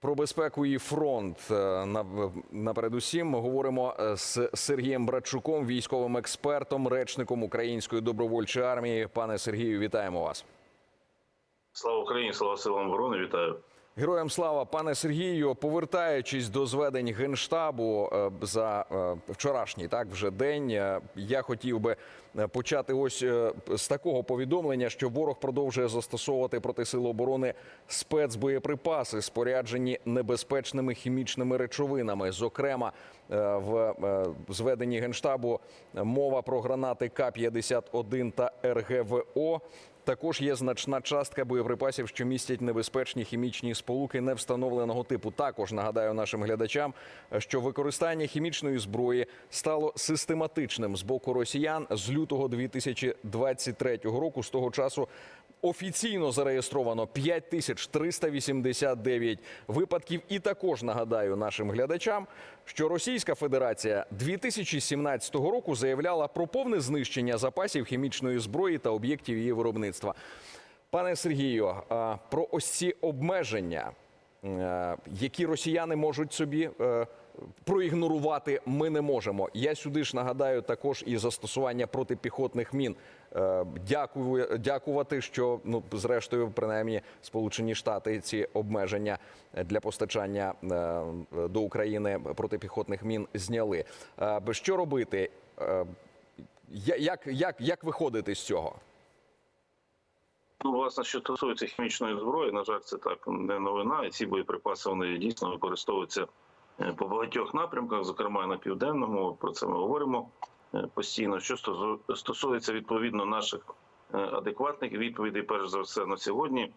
Про безпеку і фронт е, на, на передусім ми говоримо е, з Сергієм Братчуком, військовим експертом, речником Української добровольчої армії. Пане Сергію, вітаємо вас. Слава Україні, слава силам оборони, вітаю. Героям слава, пане Сергію. Повертаючись до зведень генштабу е, за е, вчорашній, так вже день. е, Я хотів би почати ось з такого повідомлення, що ворог продовжує застосовувати проти сил оборони спецбоєприпаси, споряджені небезпечними хімічними речовинами. Зокрема, в зведенні генштабу мова про гранати К-51 та РГВО. Також є значна частка боєприпасів, що містять небезпечні хімічні сполуки невстановленого типу. Також нагадаю нашим глядачам, що використання хімічної зброї стало систематичним з боку росіян з лютого 2023 року. З того часу офіційно зареєстровано 5389 випадків. І також нагадаю нашим глядачам, що Російська Федерація 2017 року заявляла про повне знищення запасів хімічної зброї та об'єктів її виробництва. Пане Сергію, про ось ці обмеження, е, які росіяни можуть собі е, проігнорувати, ми не можемо. Я сюди ж нагадаю також і застосування протипіхотних мін. Е, Дякую, дякувати, що ну зрештою, принаймні, Сполучені Штати ці обмеження для постачання е, до України протипіхотних мін зняли. Е, Що робити? Як, як, як виходити з цього? Ну, власне, що стосується хімічної зброї, на жаль, це так не новина. І ці боєприпаси вони дійсно використовуються по багатьох напрямках, зокрема на південному. Про це ми говоримо е, постійно. Що стосується відповідно наших е, адекватних відповідей, перш за все на сьогодні,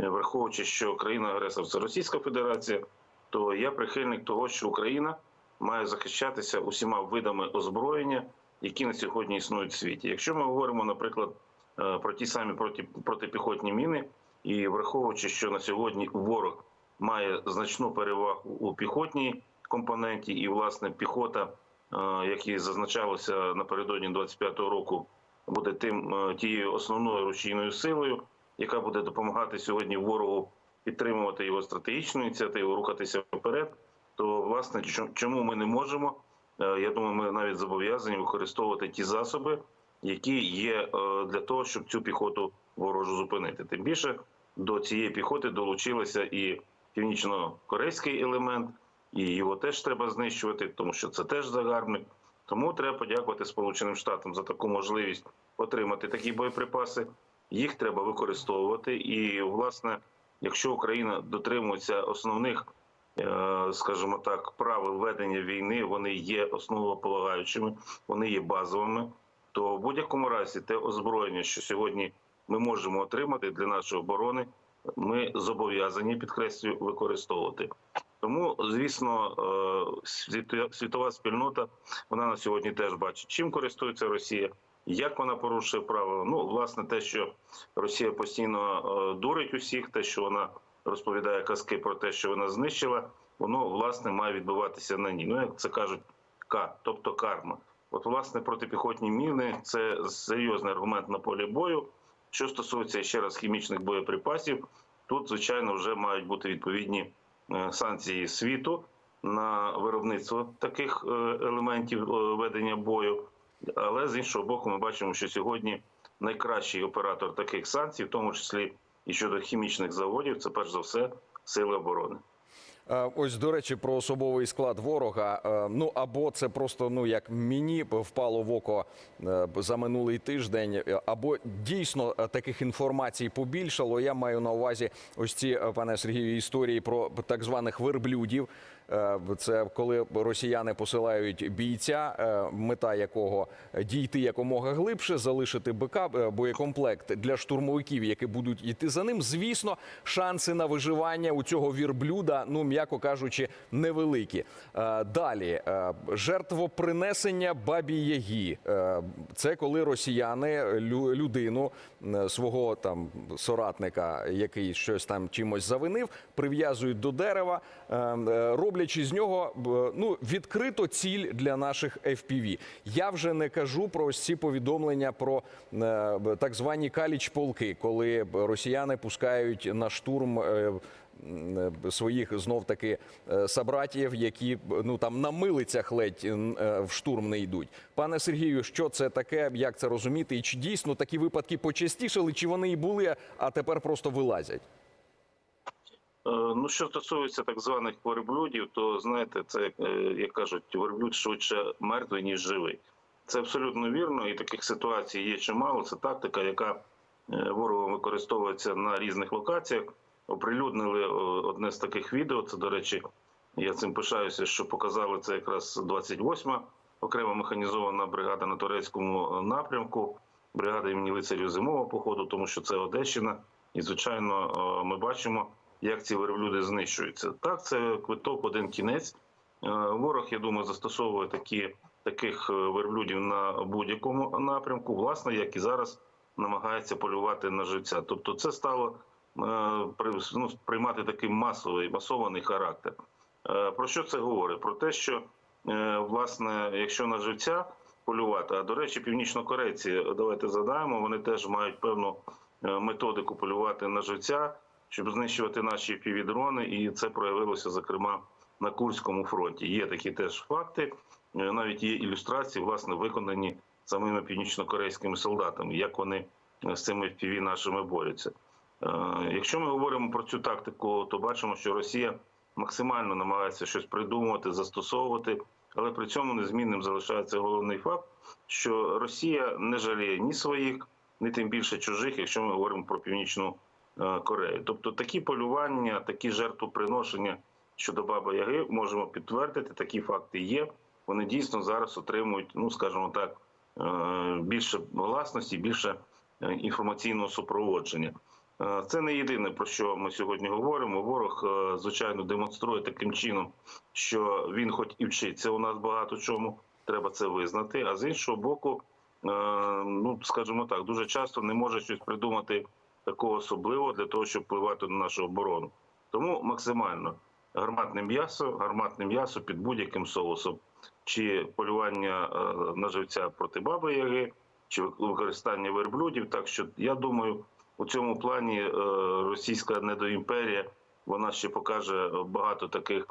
е, враховуючи, що країна-агресор це Російська Федерація, то я прихильник того, що Україна має захищатися усіма видами озброєння, які на сьогодні існують в світі. Якщо ми говоримо, наприклад, е, про ті самі проти, протипіхотні міни, і враховуючи, що на сьогодні ворог має значну перевагу у піхотній компоненті, і власне піхота, е, як і зазначалося напередодні 25-го року, буде тим е, тією основною рушійною силою, яка буде допомагати сьогодні ворогу підтримувати його стратегічну ініціативу, рухатися вперед. То власне чо- чому ми не можемо? Е, Я думаю, ми навіть зобов'язані використовувати ті засоби, які є для того, щоб цю піхоту ворожу зупинити. Тим більше до цієї піхоти долучилися і північно-корейський елемент, і його теж треба знищувати, тому що це теж загарбник. Тому треба подякувати Сполученим Штатам за таку можливість отримати такі боєприпаси. Їх треба використовувати. І, власне, якщо Україна дотримується основних, е, скажімо так, правил ведення війни, вони є основополагаючими, вони є базовими. То в будь-якому разі те озброєння, що сьогодні ми можемо отримати для нашої оборони, ми зобов'язані підкреслюю використовувати. Тому, звісно, е, світова спільнота вона на сьогодні теж бачить, чим користується Росія, як вона порушує правила. Ну, власне, те, що Росія постійно е, дурить усіх, те, що вона розповідає казки про те, що вона знищила, воно власне має відбуватися на ній. Ну, як це кажуть, К, тобто карма. От, власне, протипіхотні міни це серйозний аргумент на полі бою. Що стосується ще раз хімічних боєприпасів, тут звичайно вже мають бути відповідні е, санкції світу на виробництво таких е, елементів е, ведення бою. Але з іншого боку, ми бачимо, що сьогодні найкращий оператор таких санкцій, в тому числі і щодо хімічних заводів, це перш за все сили оборони. Е, Ось до речі, про особовий склад ворога. Е, Ну або це просто ну як мені впало в око е, за минулий тиждень, або дійсно таких інформацій побільшало. Я маю на увазі ось ці пане Сергію історії про так званих верблюдів. Е, Це коли росіяни посилають бійця, е, мета якого дійти якомога глибше, залишити БК е, боєкомплект для штурмовиків, які будуть йти за ним. Звісно, шанси на виживання у цього вірблюда, ну м'яко кажучи, невеликі. Далі жертвопринесення бабі Ягі. Це коли росіяни лю- людину свого там соратника, який щось там чимось завинив, прив'язують до дерева, е, е, роблячи з нього ну відкрито ціль для наших FPV. Я вже не кажу про ось ці повідомлення про е, так звані каліч полки, коли росіяни пускають на штурм. е, е, своїх знов таки собратів, які ну там на милицях ледь в штурм не йдуть. Пане Сергію, що це таке? Як це розуміти? І чи дійсно такі випадки почастішали, чи вони і були, а тепер просто вилазять? Е, Ну, що стосується так званих верблюдів, то знаєте, це е, як кажуть, верблюд швидше мертвий ніж живий. Це абсолютно вірно, і таких ситуацій є чимало. Це тактика, яка е, ворогом використовується на різних локаціях. Оприлюднили одне з таких відео. Це, до речі, я цим пишаюся, що показали це якраз 28-ма окрема механізована бригада на турецькому напрямку, бригада імені лицарів зимового походу, тому що це Одещина. І, звичайно, ми бачимо, як ці верблюди знищуються. Так, це квиток один кінець. Е, Ворог, я думаю, застосовує такі, таких е, верблюдів на будь-якому напрямку, власне, як і зараз намагається полювати на живця. Тобто, це стало е, ну, приймати такий масовий масований характер. Про що це говорить? Про те, що власне, якщо на живця полювати, а до речі, північнокорейці, давайте задаємо, вони теж мають певну методику полювати на живця, щоб знищувати наші півдрони, і це проявилося зокрема на Курському фронті. Є такі теж факти, е, навіть є ілюстрації, власне, виконані самими північнокорейськими солдатами, як вони е, з цими FPV нашими борються. Е, Якщо ми говоримо про цю тактику, то бачимо, що Росія максимально намагається щось придумувати, застосовувати, але при цьому незмінним залишається головний факт, що Росія не жаліє ні своїх, ні тим більше чужих, якщо ми говоримо про північну е, Корею. Тобто такі полювання, такі жертвоприношення щодо Баби Яги можемо підтвердити. Такі факти є. Вони дійсно зараз отримують, ну скажімо так, е, більше гласності, більше е, інформаційного супроводження. Це не єдине про що ми сьогодні говоримо. Ворог, звичайно, демонструє таким чином, що він, хоч і вчиться у нас багато чому, треба це визнати. А з іншого боку, ну скажімо так, дуже часто не може щось придумати такого особливого для того, щоб впливати на нашу оборону. Тому максимально гарматне м'ясо, гарматне м'ясо під будь-яким соусом, чи полювання е, на живця проти баби Яги, чи використання верблюдів. Так що я думаю, у цьому плані е, російська недоімперія вона ще покаже багато таких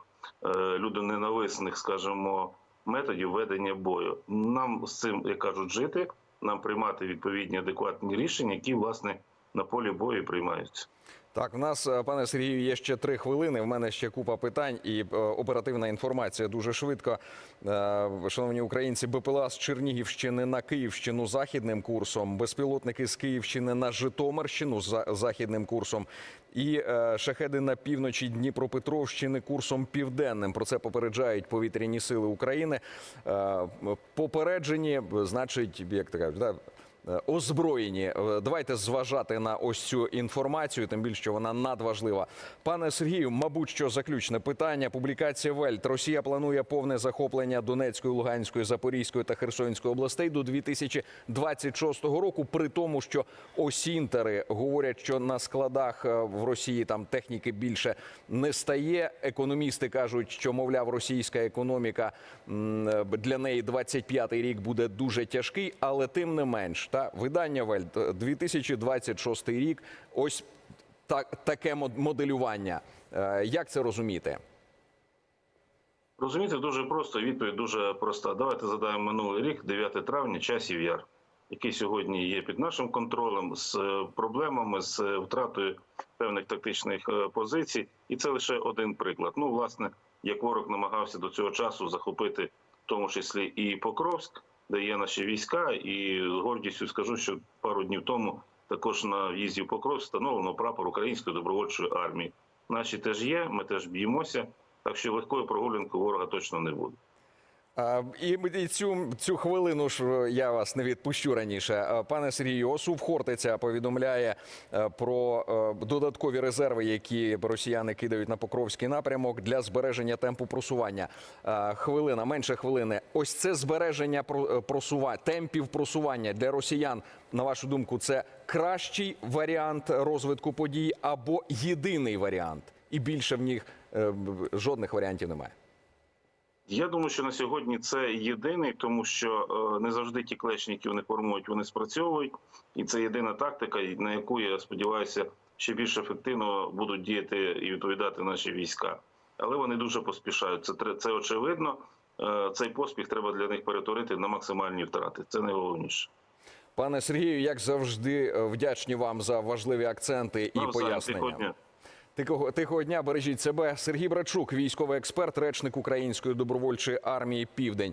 е, людоненависних, скажімо, методів ведення бою. Нам з цим, як кажуть, жити, нам приймати відповідні адекватні рішення, які власне на полі бою приймаються. Так, в нас, е, пане Сергію, є ще три хвилини. В мене ще купа питань і е, оперативна інформація дуже швидко. Е, шановні українці, БПЛА з Чернігівщини на Київщину західним курсом, безпілотники з Київщини на Житомирщину за західним курсом. І шахеди на півночі Дніпропетровщини курсом південним. Про це попереджають повітряні сили України. Попереджені, значить, як Е, озброєні. Е, Давайте зважати на ось цю інформацію, тим більше що вона надважлива. Пане Сергію, мабуть, що заключне питання. Публікація Вельт. Росія планує повне захоплення Донецької, Луганської, Запорізької та Херсонської областей до 2026 року. При тому, що осінтери говорять, що на складах е, в Росії там техніки більше не стає. Економісти кажуть, що мовляв, російська економіка е, для неї 25-й рік буде дуже тяжкий, але тим не менш, та видання Вельт е, 2026 рік. Ось так, таке мод- моделювання. Е, Як це розуміти? Розумієте, дуже просто, відповідь дуже проста. Давайте задаємо минулий рік, 9 травня, часів яр, який сьогодні є під нашим контролем з е, проблемами, з е, втратою певних тактичних позицій. І це лише один приклад. Ну, власне, як ворог намагався до цього часу захопити, в тому числі і Покровськ, де є наші війська, і з гордістю скажу, що пару днів тому також на в'їзді в Покров встановлено прапор Української добровольчої армії. Наші теж є, ми теж б'ємося. Так що легкої прогулянки ворога точно не буде. І цю, цю хвилину ж е, я вас не відпущу раніше. Е, Пане Сергію, ОСУВ Хортиця повідомляє е, про додаткові резерви, які росіяни кидають на Покровський напрямок для збереження темпу просування. Хвилина, менше хвилини. Ось це збереження про- просування, темпів просування для росіян. На вашу думку, це кращий варіант розвитку подій або єдиний варіант, і більше в них жодних варіантів немає. Я думаю, що на сьогодні це єдиний, тому що е, не завжди ті клечні, які вони формують, вони спрацьовують, і це єдина тактика, на яку я сподіваюся, ще більш ефективно будуть діяти і відповідати наші війська. Але вони дуже поспішають. Це це очевидно. Е, Цей поспіх треба для них перетворити на максимальні втрати. Це найголовніше. Пане Сергію, як завжди, е, вдячні вам за важливі акценти і Навзаєм, пояснення. тихого дня. Тихого, тихого дня бережіть себе. Сергій Брачук, військовий експерт, речник Української добровольчої армії Південь.